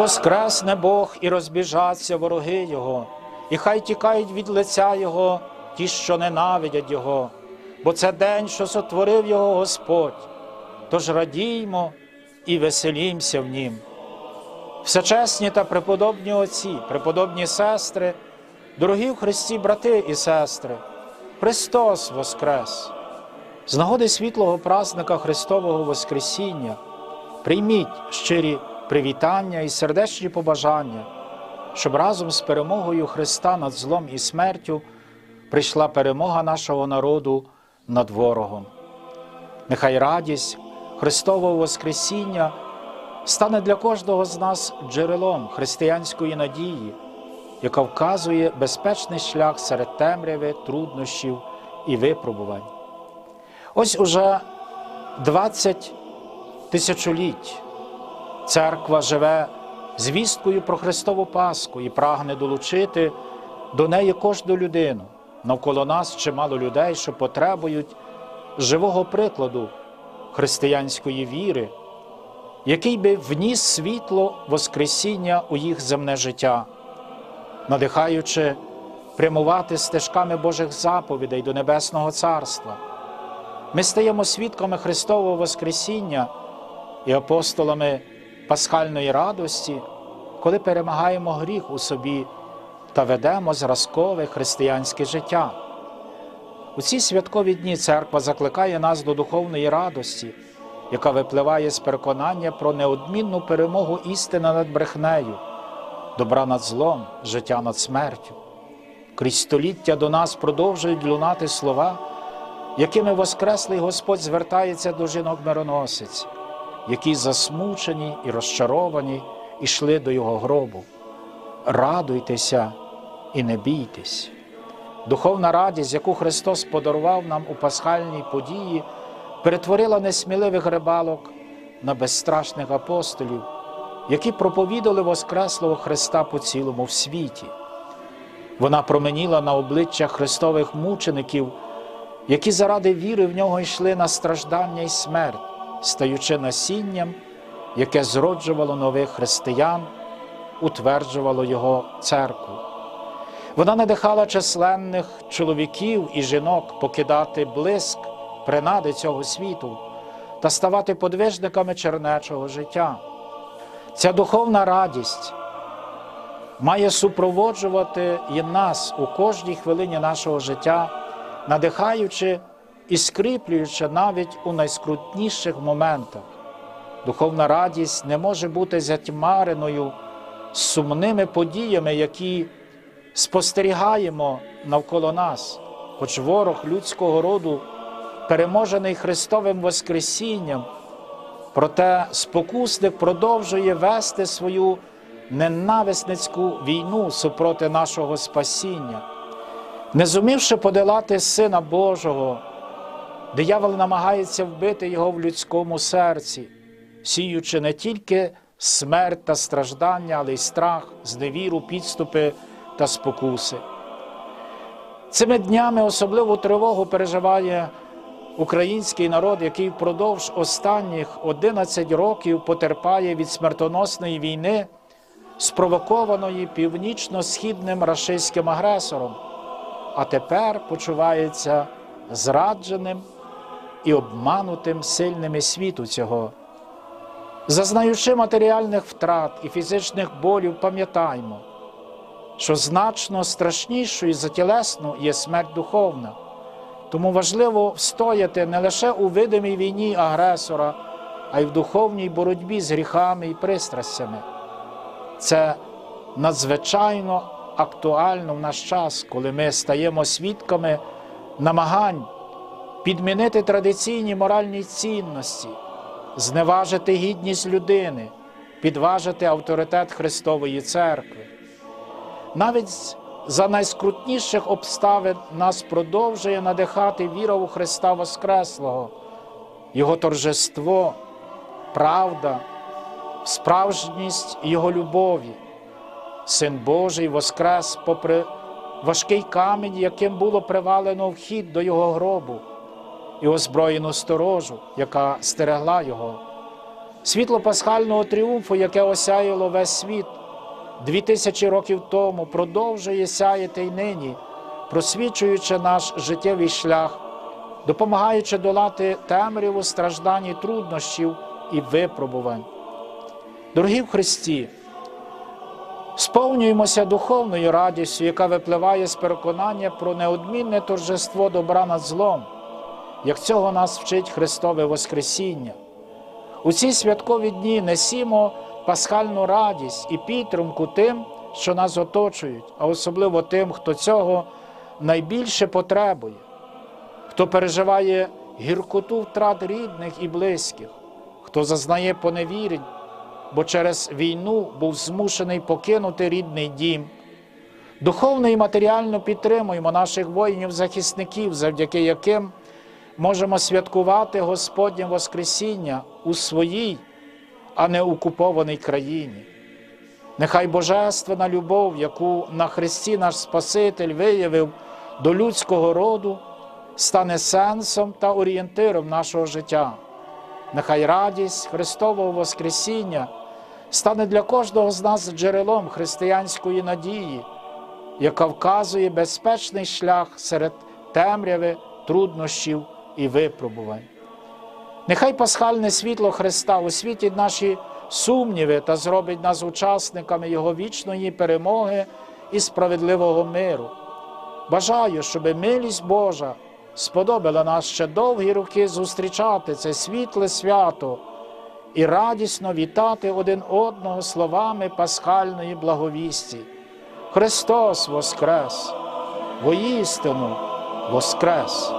Воскресне Бог і розбіжаться вороги Його, і хай тікають від лиця Його ті, що ненавидять Його, бо це день, що сотворив Його Господь. Тож радіймо і веселімся в Нім. Всечесні та преподобні отці, преподобні сестри, дорогі в Христі брати і сестри, Христос Воскрес! З нагоди світлого празника Христового Воскресіння прийміть щирі привітання і сердечні побажання, щоб разом з перемогою Христа над злом і смертю прийшла перемога нашого народу над ворогом. Нехай радість Христового Воскресіння стане для кожного з нас джерелом християнської надії, яка вказує безпечний шлях серед темряви, труднощів і випробувань. Ось уже 20 тисячоліть церква живе звісткою про Христову Пасху і прагне долучити до неї кожну людину. Навколо нас чимало людей, що потребують живого прикладу християнської віри, який би вніс світло Воскресіння у їх земне життя, надихаючи прямувати стежками Божих заповідей до Небесного Царства. Ми стаємо свідками Христового Воскресіння і апостолами пасхальної радості, коли перемагаємо гріх у собі та ведемо зразкове християнське життя. У ці святкові дні церква закликає нас до духовної радості, яка випливає з переконання про неодмінну перемогу істини над брехнею, добра над злом, життя над смертю. Крізь століття до нас продовжують лунати слова, якими Воскреслий Господь звертається до жінок мироносиць, які засмучені і розчаровані йшли до Його гробу. Радуйтеся і не бійтесь. Духовна радість, яку Христос подарував нам у пасхальній події, перетворила несміливих рибалок на безстрашних апостолів, які проповідали Воскреслого Христа по цілому в світі. Вона променіла на обличчях Христових мучеників, які заради віри в нього йшли на страждання і смерть, стаючи насінням, яке зроджувало нових християн, утверджувало його церкву. Вона надихала численних чоловіків і жінок покидати блиск принади цього світу та ставати подвижниками чернечого життя. Ця духовна радість має супроводжувати і нас у кожній хвилині нашого життя, надихаючи і скріплюючи навіть у найскрутніших моментах. Духовна радість не може бути затьмареною сумними подіями, які спостерігаємо навколо нас, хоч ворог людського роду, переможений Христовим Воскресінням, проте спокусник продовжує вести свою ненависницьку війну супроти нашого спасіння. Не зумівши подолати Сина Божого, диявол намагається вбити його в людському серці, сіючи не тільки смерть та страждання, але й страх, зневіру, підступи та спокуси. Цими днями особливу тривогу переживає український народ, який впродовж останніх 11 років потерпає від смертоносної війни, спровокованої північно-східним рашистським агресором, а тепер почувається зрадженим і обманутим сильними світу цього. Зазнаючи матеріальних втрат і фізичних болів, пам'ятаймо, що значно страшнішою за тілесну є смерть духовна. Тому важливо встояти не лише у видимій війні агресора, а й в духовній боротьбі з гріхами і пристрастями. Це надзвичайно актуально в наш час, коли ми стаємо свідками намагань підмінити традиційні моральні цінності, зневажити гідність людини, підважити авторитет Христової Церкви. Навіть за найскрутніших обставин нас продовжує надихати віра у Христа Воскреслого, Його торжество, правда, справжність Його любові. Син Божий воскрес попри важкий камінь, яким було привалено вхід до Його гробу, і озброєну сторожу, яка стерегла Його. Світло пасхального тріумфу, яке осяяло весь світ дві тисячі років тому, продовжує сяяти й нині, просвічуючи наш життєвий шлях, допомагаючи долати темряву страждань і труднощів і випробувань. Дорогі в Христі, сповнюємося духовною радістю, яка випливає з переконання про неодмінне торжество добра над злом, як цього нас вчить Христове Воскресіння. У ці святкові дні несімо пасхальну радість і підтримку тим, що нас оточують, а особливо тим, хто цього найбільше потребує, хто переживає гіркоту втрат рідних і близьких, хто зазнає поневірень, бо через війну був змушений покинути рідний дім. Духовно і матеріально підтримуємо наших воїнів-захисників, завдяки яким можемо святкувати Господнє Воскресіння у своїй, а не окупованій країні. Нехай Божественна любов, яку на Христі наш Спаситель виявив до людського роду, стане сенсом та орієнтиром нашого життя. Нехай радість Христового Воскресіння стане для кожного з нас джерелом християнської надії, яка вказує безпечний шлях серед темряви, труднощів і випробувань. Нехай пасхальне світло Христа освітить наші сумніви та зробить нас учасниками Його вічної перемоги і справедливого миру. Бажаю, щоб милість Божа сподобала нас ще довгі роки зустрічати це світле свято і радісно вітати один одного словами пасхальної благовісті. Христос Воскрес! Воістину Воскрес!